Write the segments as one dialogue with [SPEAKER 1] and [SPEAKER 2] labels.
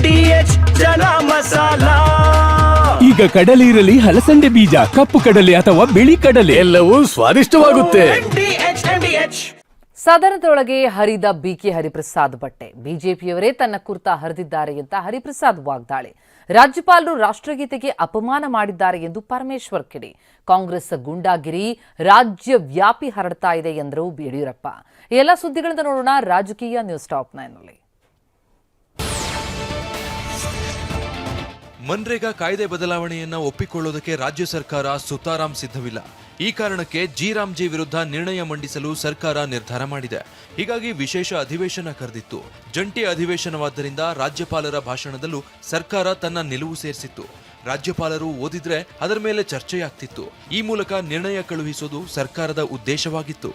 [SPEAKER 1] H ಜನ ಮಸಾಲ.
[SPEAKER 2] ಈಗ ಕಡಲೆ ಇರಲಿ ಹಲಸಂಡೆ ಬೀಜ ಕಪ್ಪು ಕಡಲೆ ಅಥವಾ ಬಿಳಿ ಕಡಲೆ.
[SPEAKER 3] ಎಲ್ಲವೂ ಸ್ವಾದಿಷ್ಟವಾಗುತ್ತೆ.
[SPEAKER 1] H H.
[SPEAKER 4] ಸದನದೊಳಗೆ ಹರಿದ ಬಿಕೆ ಹರಿಪ್ರಸಾದ್ ಬಟ್ಟೆ. ಬಿಜೆಪಿಯವರೇ ತನ್ನ ಕುರ್ತಾ ಹರಿದಿದ್ದಾರೆ ಅಂತ ಹರಿಪ್ರಸಾದ್ ವಾಗ್ದಾಳಿ. ರಾಜ್ಯಪಾಲರು ರಾಷ್ಟ್ರಗೀತೆಗೆ ಅಪಮಾನ ಮಾಡಿದ್ದಾರೆ ಎಂದು ಪರಮೇಶ್ವರ್ ಕಿಡಿ. ಕಾಂಗ್ರೆಸ್ ಗೂಂಡಾಗಿರಿ ರಾಜ್ಯ ವ್ಯಾಪಿ ಹರಡ್ತಾ ಇದೆ ಎಂದರು ಯಡಿಯೂರಪ್ಪ. ಎಲ್ಲ ಸುದ್ದಿಗಳನ್ನು ನೋಡೋಣ ರಾಜಕೀಯ ನ್ಯೂಸ್ ಟಾಪ್ ನೈನ್ನಲ್ಲಿ
[SPEAKER 5] ಮನ್ರೇಗಾ ಕಾಯ್ದೆ ಬದಲಾವಣೆಯನ್ನ ಒಪ್ಪಿಕೊಳ್ಳೋದಕ್ಕೆ ರಾಜ್ಯ ಸರ್ಕಾರ ಸುತಾರಾಂ ಸಿದ್ಧವಿಲ್ಲ. ಈ ಕಾರಣಕ್ಕೆ ಜಿ ರಾಮ್ಜಿ ವಿರುದ್ಧ ನಿರ್ಣಯ ಮಂಡಿಸಲು ಸರ್ಕಾರ ನಿರ್ಧಾರ ಮಾಡಿದೆ. ಹೀಗಾಗಿ ವಿಶೇಷ ಅಧಿವೇಶನ ಕರೆದಿತ್ತು. ಜಂಟಿ ಅಧಿವೇಶನವಾದ್ದರಿಂದ ರಾಜ್ಯಪಾಲರ ಭಾಷಣದಲ್ಲೂ ಸರ್ಕಾರ ತನ್ನ ನಿಲುವು ಸೇರಿಸಿತ್ತು. ರಾಜ್ಯಪಾಲರು ಓದಿದ್ರೆ ಅದರ ಮೇಲೆ ಚರ್ಚೆಯಾಗ್ತಿತ್ತು. ಈ ಮೂಲಕ ನಿರ್ಣಯ ಕಳುಹಿಸೋದು ಸರ್ಕಾರದ ಉದ್ದೇಶವಾಗಿತ್ತು.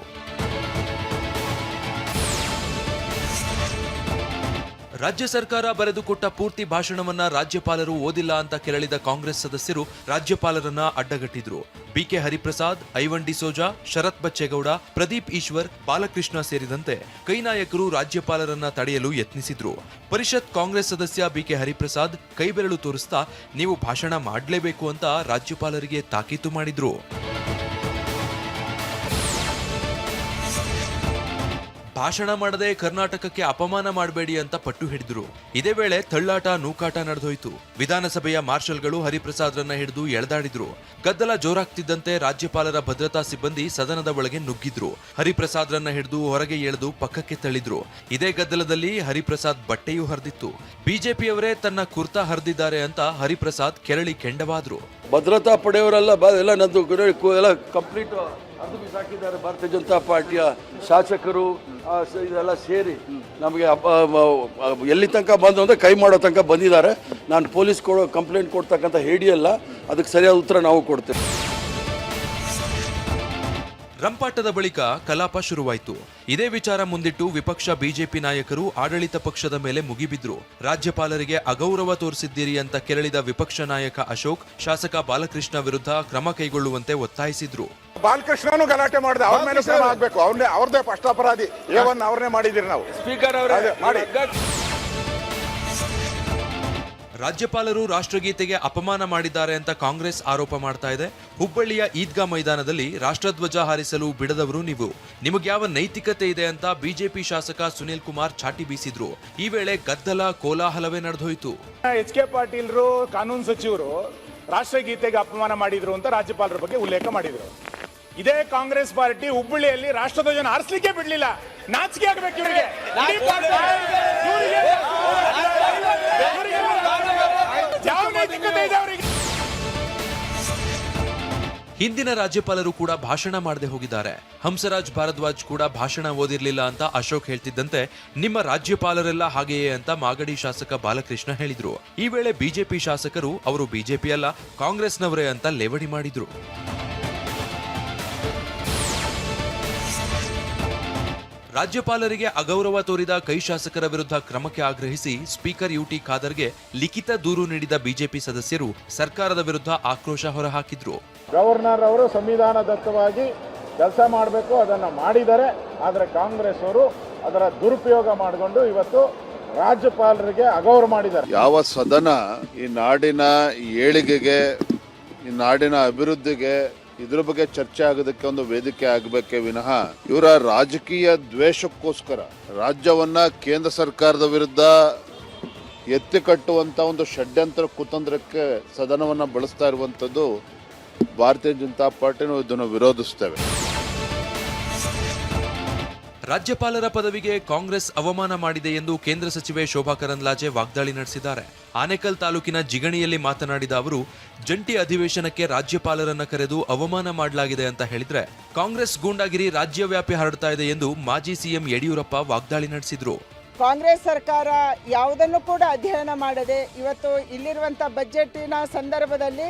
[SPEAKER 5] ರಾಜ್ಯ ಸರ್ಕಾರ ಬರೆದುಕೊಟ್ಟ ಪೂರ್ತಿ ಭಾಷಣವನ್ನ ರಾಜ್ಯಪಾಲರು ಓದಿಲ್ಲ ಅಂತ ಕೆರಳಿದ ಕಾಂಗ್ರೆಸ್ ಸದಸ್ಯರು ರಾಜ್ಯಪಾಲರನ್ನ ಅಡ್ಡಗಟ್ಟಿದ್ರು. ಬಿಕೆ ಹರಿಪ್ರಸಾದ್, ಐವನ್ ಡಿಸೋಜಾ ಶರತ್ ಬಚ್ಚೇಗೌಡ, ಪ್ರದೀಪ್ ಈಶ್ವರ್, ಬಾಲಕೃಷ್ಣ ಸೇರಿದಂತೆ ಕೈ ನಾಯಕರು ರಾಜ್ಯಪಾಲರನ್ನ ತಡೆಯಲು ಯತ್ನಿಸಿದ್ರು. ಪರಿಷತ್ ಕಾಂಗ್ರೆಸ್ ಸದಸ್ಯ ಬಿಕೆ ಹರಿಪ್ರಸಾದ್ ಕೈಬೆರಳು ತೋರಿಸ್ತಾ, ನೀವು ಭಾಷಣ ಮಾಡಲೇಬೇಕು ಅಂತ ರಾಜ್ಯಪಾಲರಿಗೆ ತಾಕೀತು ಮಾಡಿದ್ರು. ಭಾಷಣ ಮಾಡದೆ ಕರ್ನಾಟಕಕ್ಕೆ ಅಪಮಾನ ಮಾಡಬೇಡಿ ಅಂತ ಪಟ್ಟು ಹಿಡಿದ್ರು. ಇದೇ ವೇಳೆ ತಳ್ಳಾಟ, ನೂಕಾಟ ನಡೆದೋಯ್ತು. ವಿಧಾನಸಭೆಯ ಮಾರ್ಷಲ್ಗಳು ಹರಿಪ್ರಸಾದ್ರನ್ನ ಹಿಡಿದು ಎಳೆದಾಡಿದ್ರು. ಗದ್ದಲ ಜೋರಾಗ್ತಿದ್ದಂತೆ ರಾಜ್ಯಪಾಲರ ಭದ್ರತಾ ಸಿಬ್ಬಂದಿ ಸದನದ ಒಳಗೆ ನುಗ್ಗಿದ್ರು. ಹರಿಪ್ರಸಾದ್ರನ್ನ ಹಿಡಿದು ಹೊರಗೆ ಎಳೆದು ಪಕ್ಕಕ್ಕೆ ತಳ್ಳಿದ್ರು. ಇದೇ ಗದ್ದಲದಲ್ಲಿ ಹರಿಪ್ರಸಾದ್ ಬಟ್ಟೆಯೂ ಹರಿದಿತ್ತು. ಬಿಜೆಪಿಯವರೇ ತನ್ನ ಕುರ್ತಾ ಹರಿದಿದ್ದಾರೆ ಅಂತ ಹರಿಪ್ರಸಾದ್ ಕೆರಳಿ ಕೆಂಡವಾದ್ರು.
[SPEAKER 6] ಭದ್ರತಾ ಪಡೆಯವರೆಲ್ಲ ಎಲ್ಲ ಕಂಪ್ಲೀಟ್ ಅದು ಬಿಸಾಕಿದ್ದಾರೆ. ಭಾರತೀಯ ಜನತಾ ಪಾರ್ಟಿಯ ಶಾಸಕರು ಇದೆಲ್ಲ ಸೇರಿ ನಮಗೆ ಎಲ್ಲಿ ತನಕ ಬಂದು ಅಂದರೆ ಕೈ ಮಾಡೋ ತನಕ ಬಂದಿದ್ದಾರೆ. ನಾನು ಪೊಲೀಸ್ ಕೊಡೋ, ಕಂಪ್ಲೇಂಟ್ ಕೊಡ್ತಕ್ಕಂಥ ಹೇಡಿಯಲ್ಲ ಅದಕ್ಕೆ ಸರಿಯಾದ ಉತ್ತರ ನಾವು ಕೊಡ್ತೇವೆ.
[SPEAKER 5] ರಂಪಾಟದ ಬಳಿಕ ಕಲಾಪ ಶುರುವಾಯಿತು. ಇದೇ ವಿಚಾರ ಮುಂದಿಟ್ಟು ವಿಪಕ್ಷ ಬಿಜೆಪಿ ನಾಯಕರು ಆಡಳಿತ ಪಕ್ಷದ ಮೇಲೆ ಮುಗಿಬಿದ್ರು. ರಾಜ್ಯಪಾಲರಿಗೆ ಅಗೌರವ ತೋರಿಸಿದ್ದೀರಿ ಅಂತ ಕೆರಳಿದ ವಿಪಕ್ಷ ನಾಯಕ ಅಶೋಕ್ ಶಾಸಕ ಬಾಲಕೃಷ್ಣ ವಿರುದ್ಧ ಕ್ರಮ ಕೈಗೊಳ್ಳುವಂತೆ ಒತ್ತಾಯಿಸಿದ್ರು.
[SPEAKER 7] ಬಾಲಕೃಷ್ಣನು ಗಲಾಟೆ ಮಾಡಿದೆ ಅವ್ರ ಮೇಲೆ ಕ್ರಮ ಆಗ್ಬೇಕು. ಅವ್ರನ್ನೇ ಅವ್ರದೇ ಫಸ್ಟ್ ಅಪರಾಧಿ ಏವನ್ ಅವ್ರನ್ನೇ ಮಾಡಿದಿರಿ ನಾವು.
[SPEAKER 6] ಸ್ಪೀಕರ್
[SPEAKER 7] ಅವರೇ ಮಾಡಿ.
[SPEAKER 5] ರಾಜ್ಯಪಾಲರು ರಾಷ್ಟ್ರಗೀತೆಗೆ ಅಪಮಾನ ಮಾಡಿದ್ದಾರೆ ಅಂತ ಕಾಂಗ್ರೆಸ್ ಆರೋಪ ಮಾಡ್ತಾ ಇದೆ. ಹುಬ್ಬಳ್ಳಿಯ ಈದ್ಗಾ ಮೈದಾನದಲ್ಲಿ ರಾಷ್ಟ್ರಧ್ವಜ ಹಾರಿಸಲು ಬಿಡದವರು ನೀವು. ನಿಮಗ್ಯಾವ ನೈತಿಕತೆ ಇದೆ ಅಂತ ಬಿಜೆಪಿ ಶಾಸಕ ಸುನೀಲ್ ಕುಮಾರ್ ಚಾಟಿ ಬೀಸಿದ್ರು. ಈ ವೇಳೆ ಗದ್ದಲ ಕೋಲಾಹಲವೇ ನಡೆದೋಯ್ತು.
[SPEAKER 7] ಎಚ್ ಕೆ ಪಾಟೀಲ್ರು ಕಾನೂನು ಸಚಿವರು ರಾಷ್ಟ್ರಗೀತೆಗೆ ಅಪಮಾನ ಮಾಡಿದ್ರು ಅಂತ ರಾಜ್ಯಪಾಲರ ಬಗ್ಗೆ ಉಲ್ಲೇಖ ಮಾಡಿದ್ರು. ಇದೇ ಕಾಂಗ್ರೆಸ್ ಪಾರ್ಟಿ ಹುಬ್ಬಳ್ಳಿಯಲ್ಲಿ ರಾಷ್ಟ್ರಧ್ವಜನ ಹಾರಿಸಲಿಕ್ಕೆ ಬಿಡ್ಲಿಲ್ಲ. ನಾಚಿಕೆ ಆಗ್ಬೇಕು. ಇವರಿಗೆ
[SPEAKER 5] ಹಿಂದಿನ ರಾಜ್ಯಪಾಲರು ಕೂಡ ಭಾಷಣ ಮಾಡದೆ ಹೋಗಿದ್ದಾರೆ. ಹಂಸರಾಜ್ ಭಾರದ್ವಾಜ್ ಕೂಡ ಭಾಷಣ ಓದಿರ್ಲಿಲ್ಲ ಅಂತ ಅಶೋಕ್ ಹೇಳ್ತಿದ್ದಂತೆ ನಿಮ್ಮ ರಾಜ್ಯಪಾಲರೆಲ್ಲ ಹಾಗೆಯೇ ಅಂತ ಮಾಗಡಿ ಶಾಸಕ ಬಾಲಕೃಷ್ಣ ಹೇಳಿದ್ರು. ಈ ವೇಳೆ ಬಿಜೆಪಿ ಶಾಸಕರು, ಅವರು ಬಿಜೆಪಿ ಅಲ್ಲ, ಕಾಂಗ್ರೆಸ್ನವರೇ ಅಂತ ಲೇವಡಿ ಮಾಡಿದ್ರು. ರಾಜ್ಯಪಾಲರಿಗೆ ಅಗೌರವ ತೋರಿದ ಕೈ ಶಾಸಕರ ವಿರುದ್ಧ ಕ್ರಮಕ್ಕೆ ಆಗ್ರಹಿಸಿ ಸ್ಪೀಕರ್ ಯುಟಿ ಖಾದರ್ಗೆ ಲಿಖಿತ ದೂರು ನೀಡಿದ ಬಿಜೆಪಿ ಸದಸ್ಯರು ಸರ್ಕಾರದ ವಿರುದ್ಧ ಆಕ್ರೋಶ ಹೊರಹಾಕಿದ್ರು.
[SPEAKER 7] ಗವರ್ನರ್ ಅವರು ಸಂವಿಧಾನದತ್ತವಾಗಿ ಕೆಲಸ ಮಾಡಬೇಕು ಅದನ್ನು ಮಾಡಿದರೆ ಆದರೆ ಕಾಂಗ್ರೆಸ್ ಅವರು ಅದರ ದುರುಪಯೋಗ ಮಾಡಿಕೊಂಡು ಇವತ್ತು ರಾಜ್ಯಪಾಲರಿಗೆ ಅಗೌರವ ಮಾಡಿದ್ದಾರೆ.
[SPEAKER 8] ಯಾವ ಸದನ ಈ ನಾಡಿನ ಏಳಿಗೆಗೆ ಈ ನಾಡಿನ ಅಭಿವೃದ್ಧಿಗೆ ಇದ್ರ ಬಗ್ಗೆ ಚರ್ಚೆ ಆಗೋದಕ್ಕೆ ಒಂದು ವೇದಿಕೆ ಆಗಬೇಕೇ ವಿನಃ ಇವರ ರಾಜಕೀಯ ದ್ವೇಷಕ್ಕೋಸ್ಕರ ರಾಜ್ಯವನ್ನ ಕೇಂದ್ರ ಸರ್ಕಾರದ ವಿರುದ್ಧ ಎತ್ತಿ ಕಟ್ಟುವಂತ ಒಂದು ಷಡ್ಯಂತ್ರ ಕುತಂತ್ರಕ್ಕೆ ಸದನವನ್ನ ಬಳಸ್ತಾ ಇರುವಂಥದ್ದು ಭಾರತೀಯ ಜನತಾ ಪಾರ್ಟಿನೂ ಇದನ್ನು ವಿರೋಧಿಸ್ತೇವೆ
[SPEAKER 5] ರಾಜ್ಯಪಾಲರ ಪದವಿಗೆ ಕಾಂಗ್ರೆಸ್ ಅವಮಾನ ಮಾಡಿದೆ ಎಂದು ಕೇಂದ್ರ ಸಚಿವೆ ಶೋಭಾ ಕರಂದ್ಲಾಜೆ ವಾಗ್ದಾಳಿ ನಡೆಸಿದ್ದಾರೆ. ಆನೇಕಲ್ ತಾಲೂಕಿನ ಜಿಗಣಿಯಲ್ಲಿ ಮಾತನಾಡಿದ ಅವರು, ಜಂಟಿ ಅಧಿವೇಶನಕ್ಕೆ ರಾಜ್ಯಪಾಲರನ್ನ ಕರೆದು ಅವಮಾನ ಮಾಡಲಾಗಿದೆ ಅಂತ ಹೇಳಿದ್ರೆ ಕಾಂಗ್ರೆಸ್ ಗೂಂಡಾಗಿರಿ ರಾಜ್ಯವ್ಯಾಪಿ ಹರಡ್ತಾ ಇದೆ ಎಂದು ಮಾಜಿ ಸಿಎಂ ಯಡಿಯೂರಪ್ಪ ವಾಗ್ದಾಳಿ ನಡೆಸಿದ್ರು.
[SPEAKER 9] ಕಾಂಗ್ರೆಸ್ ಸರ್ಕಾರ ಯಾವುದನ್ನು ಕೂಡ ಅಧ್ಯಯನ ಮಾಡದೆ ಇವತ್ತು ಇಲ್ಲಿರುವಂಥ ಬಜೆಟಿನ ಸಂದರ್ಭದಲ್ಲಿ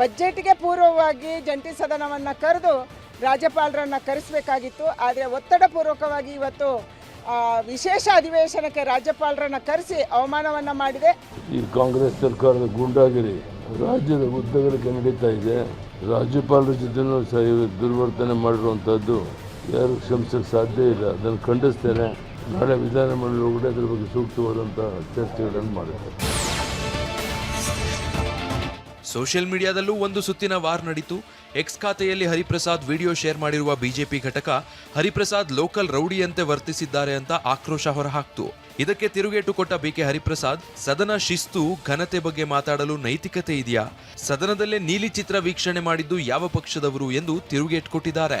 [SPEAKER 9] ಬಜೆಟ್ಗೆ ಪೂರ್ವವಾಗಿ ಜಂಟಿ ಸದನವನ್ನು ಕರೆದು ರಾಜ್ಯಪಾಲರನ್ನು ಕರೆಸಬೇಕಾಗಿತ್ತು, ಆದರೆ ಒತ್ತಡಪೂರ್ವಕವಾಗಿ ಇವತ್ತು ವಿಶೇಷ ಅಧಿವೇಶನಕ್ಕೆ ರಾಜ್ಯಪಾಲರನ್ನು ಕರೆಸಿ ಅವಮಾನವನ್ನು ಮಾಡಿದೆ.
[SPEAKER 10] ಈ ಕಾಂಗ್ರೆಸ್ ಸರ್ಕಾರದ ಗೂಂಡಾಗಿರಿ, ರಾಜ್ಯದ ಉದ್ದಗಲಕ್ಕೆ ನಡೀತಾ ಇದೆ. ರಾಜ್ಯಪಾಲರ ಜೊತೆನೂ ಸಹ ದುರ್ವರ್ತನೆ ಮಾಡಿರುವಂಥದ್ದು ಯಾರು ಕ್ಷಮಿಸಕ್ಕೆ ಸಾಧ್ಯ ಇಲ್ಲ. ಅದನ್ನು ಖಂಡಿಸ್ತೇನೆ. ನಾಳೆ ವಿಧಾನಮಂಡಲ ಕೂಡ ಅದ್ರ ಬಗ್ಗೆ ಸೂಕ್ತವಾದಂಥ ಚರ್ಚೆಗಳನ್ನು ಮಾಡುತ್ತೆ
[SPEAKER 5] ಸೋಷಿಯಲ್ ಮೀಡಿಯಾದಲ್ಲೂ ಒಂದು ಸುತ್ತಿನ ವಾರ್ ನಡೀತು. ಎಕ್ಸ್ ಖಾತೆಯಲ್ಲಿ ಹರಿಪ್ರಸಾದ್ ವಿಡಿಯೋ ಶೇರ್ ಮಾಡಿರುವ ಬಿಜೆಪಿ ಘಟಕ ಹರಿಪ್ರಸಾದ್ ಲೋಕಲ್ ರೌಡಿಯಂತೆ ವರ್ತಿಸಿದ್ದಾರೆ ಅಂತ ಆಕ್ರೋಶ ಹೊರಹಾಕ್ತು. ಇದಕ್ಕೆ ತಿರುಗೇಟು ಕೊಟ್ಟ ಬಿಕೆ ಹರಿಪ್ರಸಾದ್, ಸದನ ಶಿಸ್ತು, ಘನತೆ ಬಗ್ಗೆ ಮಾತಾಡಲು ನೈತಿಕತೆ ಇದೆಯಾ? ಸದನದಲ್ಲೇ ನೀಲಿ ಚಿತ್ರ ವೀಕ್ಷಣೆ ಮಾಡಿದ್ದು ಯಾವ ಪಕ್ಷದವರು ಎಂದು ತಿರುಗೇಟು ಕೊಟ್ಟಿದ್ದಾರೆ.